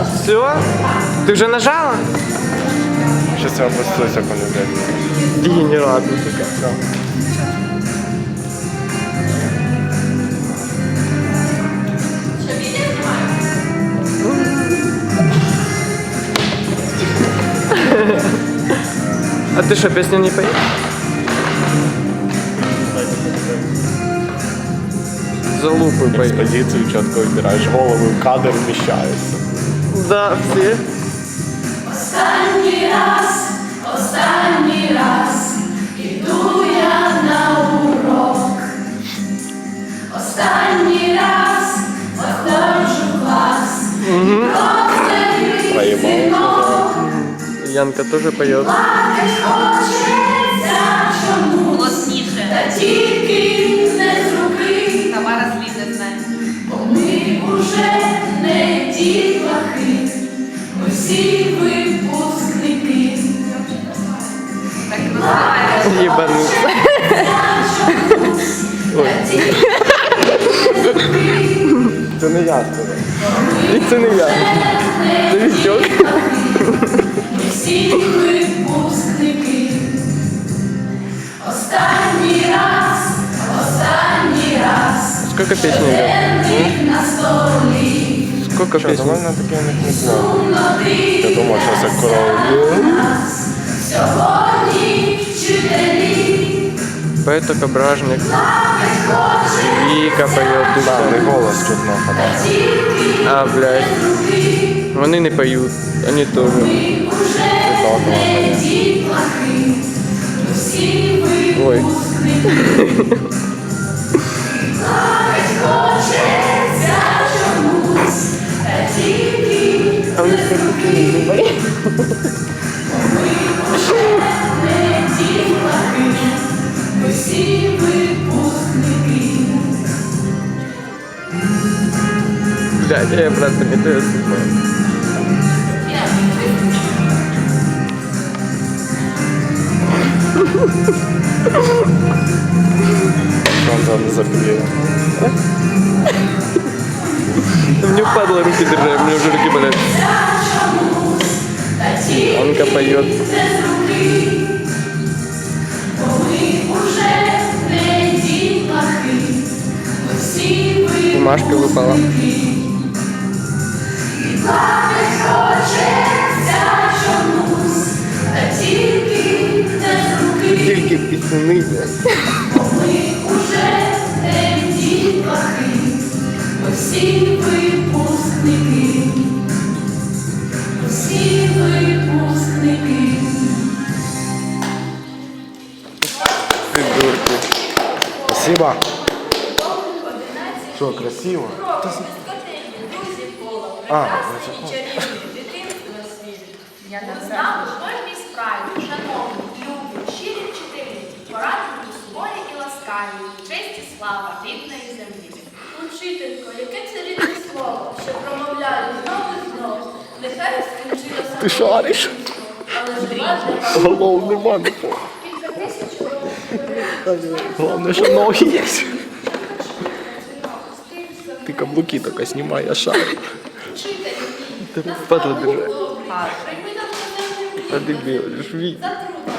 Все? Ти вже нажала? Сейчас я обострюсь, як вони блядь. Дегенерат. А ты что, песню не поешь? Поешь. Експозицію чітко вибираєш, голови в кадр вміщаються. Да, все. Останній раз, останній раз іду я на урок. Останній раз заходжу в клас. Просто Проїбалося. Янка тоже поет. плакать хочеться всі випускники. Так. Ебануться. Це не я сказав. И це не я. Це Вітьок. Всі випускники. Останній раз, останній раз. Сколько песен? Денник на столі. Сколько Що, песен? давай на таке не книжно. Сумноти Я думав, що це корова. нас. Сьогодні вчителі. Поет Бражник. Плакать хоче Віка поет. Да, не голос чутно подав. А, блядь. Вони не поют. Они тоже. Не Ой. тільки А вони все такі не не дітлахи. Ми всі випускники. Блядь, я просто не то я слухаю. Що он там заб'є. Мне впадло руки держать, мне уже руки болят. Тільки Анка поет. не з руки. Бо ми Спасибо. Що, красиво? А, Я не З знаю. нами в кожній справі, шановні, любі, щирі вчителі, порадні, суворі і ласкаві, честь і слава рідної землі. Учителько, яке це рідне слово, що промовляю знову і знову. Нехай скінчилося. Ти шариш? Але жива для вас Голов нема нікого. Головне, що ноги є. Ти каблуки тільки знімай, а шар. Нам на А Витя? за труд